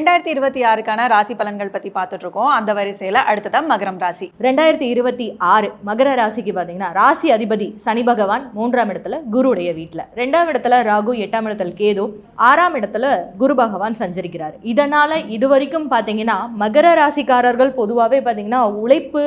ரெண்டாயிரத்தி இருபத்தி ஆறுக்கான ராசி பலன்கள் பத்தி பார்த்துட்டு இருக்கோம் அந்த வரிசையில அடுத்ததான் மகரம் ராசி. ரெண்டாயிரத்தி இருபத்தி ஆறு மகர ராசிக்கு பார்த்தீங்கன்னா ராசி அதிபதி சனி பகவான் மூன்றாம் இடத்துல குருடைய வீட்டில் ரெண்டாம் இடத்துல ராகு எட்டாம் இடத்துல கேது ஆறாம் இடத்துல குரு பகவான் சஞ்சரிக்கிறார். இதனால இது வரைக்கும் பார்த்தீங்கன்னா மகர ராசிக்காரர்கள் பொதுவாகவே பார்த்தீங்கன்னா உழைப்பு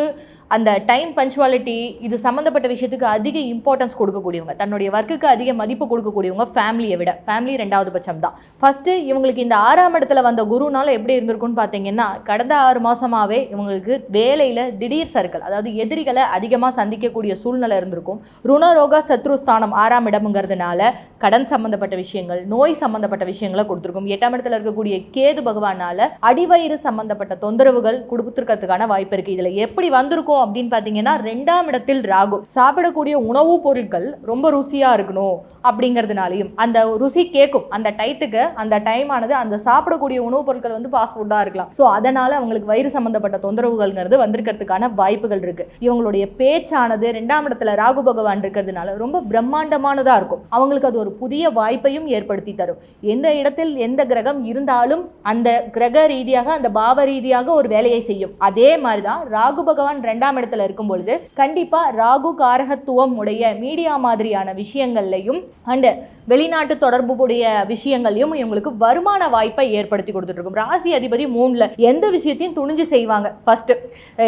அந்த டைம் பஞ்சுவாலிட்டி இது சம்மந்தப்பட்ட விஷயத்துக்கு அதிக இம்பார்ட்டன்ஸ் கொடுக்கக்கூடியவங்க. தன்னுடைய ஒர்க்குக்கு அதிக மதிப்பு கொடுக்கக்கூடியவங்க ஃபேமிலியை விட. ஃபேமிலி ரெண்டாவது பட்சம் தான். ஃபஸ்ட்டு இவங்களுக்கு இந்த ஆறாம் இடத்துல வந்த குருனால எப்படி இருந்திருக்கும்னு பார்த்தீங்கன்னா கடந்த ஆறு மாதமாகவே இவங்களுக்கு வேலையில் திடீர் சர்க்கிள் அதாவது எதிரிகளை அதிகமாக சந்திக்கக்கூடிய சூழ்நிலை இருந்திருக்கும். ருணரோக சத்ருஸ்தானம் ஆறாம் இடம்ங்கிறதுனால கடன் சம்மந்தப்பட்ட விஷயங்கள் நோய் சம்மந்தப்பட்ட விஷயங்களை கொடுத்துருக்கும். எட்டாம் இடத்துல இருக்கக்கூடிய கேது பகவானால அடிவயிறு சம்மந்தப்பட்ட தொந்தரவுகள் கொடுத்துருக்கிறதுக்கான வாய்ப்பு இருக்குது இதில் எப்படி வந்திருக்கும் அப்படின்னு பார்த்தீங்கன்னா ரெண்டாம் இடத்தில் ராகு. சாப்பிடக்கூடிய உணவுப் பொருட்கள் ரொம்ப ருசியாக இருக்கணும் அப்படிங்கிறதுனாலையும் அந்த ருசி கேட்கும் அந்த டயத்துக்கு அந்த டைம் ஆனது அந்த சாப்பிடக்கூடிய உணவுப் பொருட்கள் வந்து ஃபாஸ்ட் ஃபுட்டாக இருக்கலாம். ஸோ அதனால் அவங்களுக்கு வயிறு சம்மந்தப்பட்ட தொந்தரவுகள்ங்கிறது வந்திருக்கிறதுக்கான வாய்ப்புகள் இருக்குது இவங்களுடைய பேச்சானது ரெண்டாம் இடத்துல ராகு பகவான் இருக்கிறதுனால ரொம்ப பிரம்மாண்டமானதாக இருக்கும். அவங்களுக்கு அது ஒரு புதிய வாய்ப்பையும் ஏற்படுத்தி தரும். எந்த இடத்தில் எந்த கிரகம் இருந்தாலும் அந்த கிரக ரீதியாக அந்த பாவ ரீதியாக ஒரு வேலையை செய்யும். அதே மாதிரி தான் ராகு பகவான் ரெண்டாம் இடத்துல இருக்கும் பொழுது கண்டிப்பா ராகு காரகத்துவம் உடைய மீடியா மாதிரியான விஷயங்கள்லையும் அண்ட் வெளிநாட்டு தொடர்புடைய விஷயங்களையும் இவங்களுக்கு வருமான வாய்ப்பை ஏற்படுத்தி கொடுத்துட்டு இருக்கும். ராசி அதிபதி மூணுல எந்த விஷயத்தையும் துணிஞ்சு செய்வாங்க. ஃபர்ஸ்ட்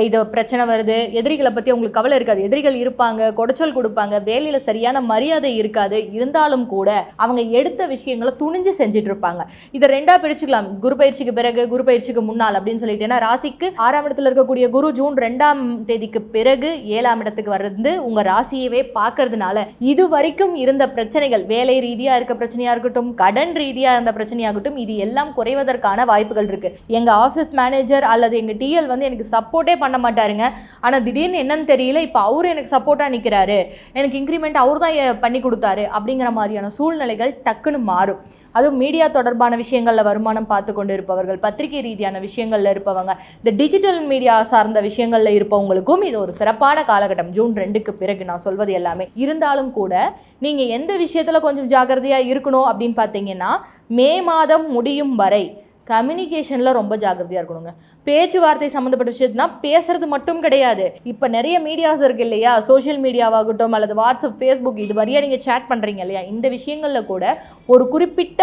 இது பிரச்சனை வருது எதிரிகளை பத்தி அவங்களுக்கு கவலை இருக்காது. எதிரிகள் இருப்பாங்க குடைச்சல் கொடுப்பாங்க வேலையில சரியான மரியாதை இருக்காது. இருந்தாலும் கூட அவங்க எடுத்த விஷயங்களை துணிஞ்சு செஞ்சுட்டு இருப்பாங்க. இதை ரெண்டா பிரிச்சுக்கலாம். குரு பயிற்சிக்கு பிறகு குரு பயிற்சிக்கு முன்னால் அப்படின்னு சொல்லிட்டு ஏன்னா ராசிக்கு ஆறாம் இடத்துல இருக்கக்கூடிய குரு ஜூன் ரெண்டாம் தேதிக்கு பிறகு ஏழாம் இடத்துக்கு வர்றது உங்க ராசியவே பார்க்கறதுனால இது வரைக்கும் இருந்த பிரச்சனைகள் வேலை ரீதியா இருக்க பிரச்சனையா இருக்கட்டும் கடன் ரீதியா இருந்த பிரச்சனையாகட்டும் இது எல்லாம் குறைவதற்கான வாய்ப்புகள் இருக்கு. எங்க ஆஃபீஸ் மேனேஜர் அல்லது எங்க டிஎல் வந்து எனக்கு சப்போர்ட்டே பண்ண மாட்டாருங்க. ஆனா திடீர்னு என்னன்னு தெரியல இப்போ அவரு எனக்கு சப்போர்ட்டா நிக்கிறாரு. எனக்கு இன்க்ரிமெண்ட் அவர் தான் பண்ணி கொடுத்தாரு. அப்படிங்கிற மாதிரியான சூழ்நிலைகள் டக்குன்னு மாறும். அதுவும் மீடியா தொடர்பான விஷயங்களில் வருமானம் பார்த்து கொண்டு இருப்பவர்கள் பத்திரிகை ரீதியான விஷயங்களில் இருப்பவங்க இந்த டிஜிட்டல் மீடியா சார்ந்த விஷயங்களில் இருப்பவங்களுக்கும் இது ஒரு சிறப்பான காலகட்டம். ஜூன் ரெண்டுக்கு பிறகு நான் சொல்வது எல்லாமே. இருந்தாலும் கூட நீங்கள் எந்த விஷயத்தில் கொஞ்சம் ஜாக்கிரதையாக இருக்கணும் அப்படின்னு பார்த்தீங்கன்னா மே மாதம் முடியும் வரை கம்யூனிகேஷனில் ரொம்ப ஜாக்கிரதையாக இருக்கணுங்க. பேச்சுவார்த்தை சம்மந்தப்பட்ட விஷயத்துனா பேசுறது மட்டும் கிடையாது. இப்போ நிறைய மீடியாஸ் இருக்கு இல்லையா? சோஷியல் மீடியாவாகட்டும் அல்லது வாட்ஸ்அப் ஃபேஸ்புக் இது வழியாக நீங்கள் சேட் பண்ணுறீங்க இல்லையா? இந்த விஷயங்களில் கூட ஒரு குறிப்பிட்ட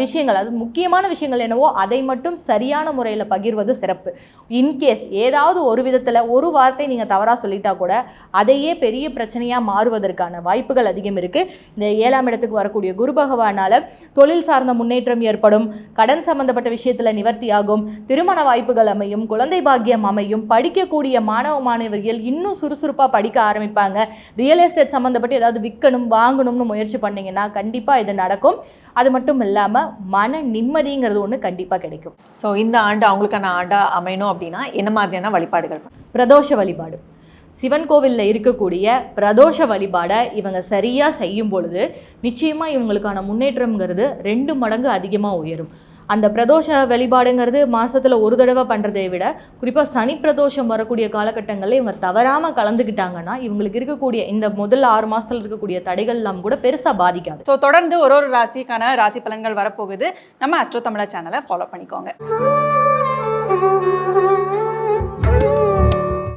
விஷயங்கள் அது முக்கியமான விஷயங்கள் என்னவோ அதை மட்டும் சரியான முறையில் பகிர்வது சிறப்பு. இன்கேஸ் ஏதாவது ஒரு விதத்தில் ஒரு வார்த்தை நீங்கள் தவறாக சொல்லிட்டா கூட அதையே பெரிய பிரச்சனையாக மாறுவதற்கான வாய்ப்புகள் அதிகம் இருக்குது இந்த ஏழாம் இடத்துக்கு வரக்கூடிய குரு பகவானால் தொழில் சார்ந்த முன்னேற்றம் ஏற்படும் கடன் சம்பந்தப்பட்ட விஷயத்தில் நிவர்த்தியாகும் திருமண வாய்ப்புகள் அமையும் குழந்தை பாக்கியம் அமையும் படிக்கக்கூடிய மாணவ மாணவர்கள் இன்னும் சுறுசுறுப்பாக படிக்க ஆரம்பிப்பாங்க. ரியல் எஸ்டேட் சம்மந்தப்பட்டு ஏதாவது விற்கணும் வாங்கணும்னு முயற்சி பண்ணீங்கன்னா கண்டிப்பாக இது நடக்கும். அது மட்டும் இல்லாமல் மன நிம்மதிங்கிறது ஒன்று கண்டிப்பாக கிடைக்கும். ஸோ இந்த ஆண்டு அவங்களுக்கான ஆண்டா அமையணும் அப்படின்னா என்ன மாதிரியான வழிபாடுகள்? பிரதோஷ வழிபாடு. சிவன் கோவிலில் இருக்கக்கூடிய பிரதோஷ வழிபாடை இவங்க சரியாக செய்யும் பொழுது நிச்சயமாக இவங்களுக்கான முன்னேற்றம்ங்கிறது ரெண்டு மடங்கு அதிகமாக உயரும். அந்த பிரதோஷ வழிபாடுங்கிறது மாதத்தில் ஒரு தடவை பண்ணுறதை விட குறிப்பாக சனி பிரதோஷம் வரக்கூடிய காலகட்டங்களில் இவங்க தவறாமல் கலந்துக்கிட்டாங்கன்னா இவங்களுக்கு இருக்கக்கூடிய இந்த முதல் ஆறு மாதத்தில் இருக்கக்கூடிய தடைகள்லாம் கூட பெருசாக பாதிக்காது. ஸோ தொடர்ந்து ஒரு ஒரு ராசிக்கான ராசி பலன்கள் வரப்போகுது. நம்ம அஸ்ட்ரோ தமிழா சேனலை ஃபாலோ பண்ணிக்கோங்க.